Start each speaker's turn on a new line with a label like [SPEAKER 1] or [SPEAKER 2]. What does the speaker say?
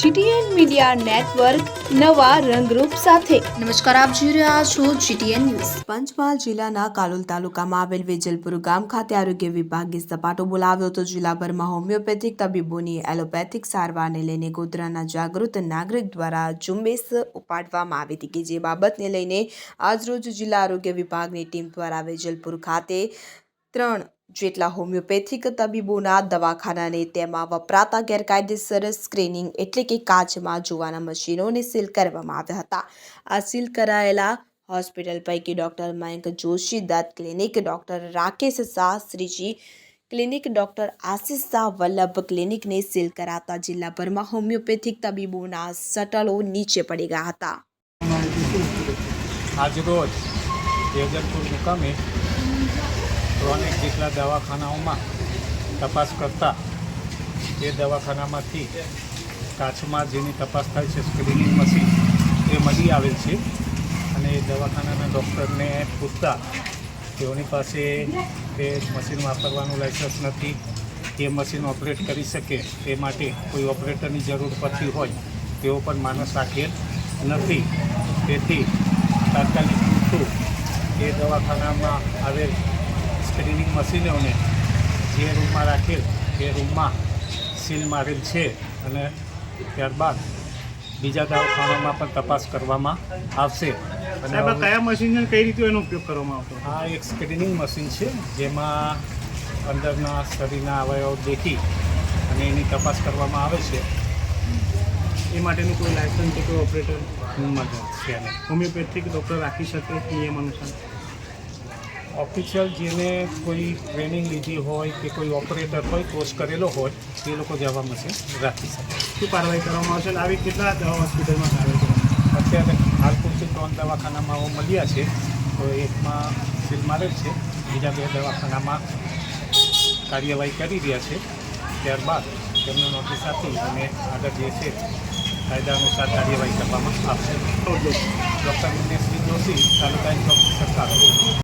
[SPEAKER 1] GTN media network નવા રંગરૂપ સાથે.
[SPEAKER 2] નમસ્કાર આપ જોઈ રહ્યા છો જીટીએન ન્યૂઝ.
[SPEAKER 3] પંચમહાલ જિલ્લાના કાલોલ તાલુકામાં આવેલ વેજલપુર ગામ ખાતે આરોગ્ય વિભાગે સપાટો બોલાવ્યો હતો. જિલ્લાભરમાં હોમિયોપેથિક તબીબોની એલોપેથિક સારવારને લઈને ગોધરાના જાગૃત નાગરિક દ્વારા ઝુંબેશ ઉપાડવામાં આવી હતી કે જે બાબતને લઈને આજરોજ જિલ્લા આરોગ્ય વિભાગની ટીમ દ્વારા વેજલપુર ખાતે ત્રણ જેટલા હોમિયોપેથિક તબીબોના દવાખાનાને તેમાં વપરાતા ગેરકાયદેસર સ્ક્રીનિંગ એટલે કે કાચમાં જોવાના મશીનોને સીલ કરવામાં આવ્યા હતા. આ સીલ કરાયેલા હોસ્પિટલ પૈકી doctor Mayank Joshi Datt, clinic doctor Rakesh Shah, Shriji clinic doctor Ashish Shah, Vallabh ક્લિનિકને seal કરાતા જિલ્લાભરમાં હોમિયોપેથિક તબીબોના શટલો નીચે પડી ગયા હતા.
[SPEAKER 4] આજરોજ જેજલપુર મુકામે ત્રણેક જેટલા દવાખાનાઓમાં તપાસ કરતા તે દવાખાનામાંથી કાચમાં જેની તપાસ થાય છે સ્ક્રીનિંગ મશીન એ મળી આવેલ છે. અને એ દવાખાનાના ડૉક્ટરને પૂછતા તેઓની પાસે તે મશીન વાપરવાનું લાયસન્સ નથી એ મશીન ઓપરેટ કરી શકે તે માટે કોઈ ઓપરેટરની જરૂર પડતી હોય, તેઓ પણ માણસ રાખેલ નથી. તેથી તાત્કાલિક પૂરતું એ દવાખાનામાં આવેલ સ્ક્રીનિંગ મશીનોને જે રૂમમાં રાખેલ એ રૂમમાં સીલ મારેલ છે અને ત્યારબાદ બીજા દવાખાનામાં પણ તપાસ કરવામાં આવશે. અને
[SPEAKER 5] કયા મશીન કઈ રીતે એનો ઉપયોગ કરવામાં આવતો
[SPEAKER 4] આ એક સ્ક્રીનિંગ મશીન છે જેમાં અંદરના શરીરના અવયવ દેખી અને એની તપાસ કરવામાં આવે છે.
[SPEAKER 5] એ માટેનું કોઈ લાયસન્સ કે કોઈ ઓપરેટર
[SPEAKER 4] છે. અને
[SPEAKER 5] હોમિયોપેથિક ડૉક્ટર રાખી શકે નિયમ અનુસાર?
[SPEAKER 4] ઓફિશિયલ જેને કોઈ ટ્રેનિંગ લીધી હોય કે કોઈ ઓપરેટર હોય કોર્સ કરેલો હોય તે લોકો જવા મશીન રાખી શકે.
[SPEAKER 5] શું કાર્યવાહી કરવામાં આવશે અને આવી કેટલા દવા હોસ્પિટલમાં કાર્યવાહી
[SPEAKER 4] અત્યારે હાલ પૂરતી ત્રણ દવાખાનામાં મળ્યા છે તો એકમાં સીલ મારેલ છે બીજા બે દવાખાનામાં કાર્યવાહી કરી રહ્યા છે. ત્યારબાદ તેમને નોટિસ આપી અને આગળ જે છે કાયદા અનુસાર કાર્યવાહી કરવામાં આવશે.
[SPEAKER 5] આવશે
[SPEAKER 4] ડૉક્ટર દિનેશજી જોશી તાલુકા ઇન્સ્પેક્ટર સરકાર.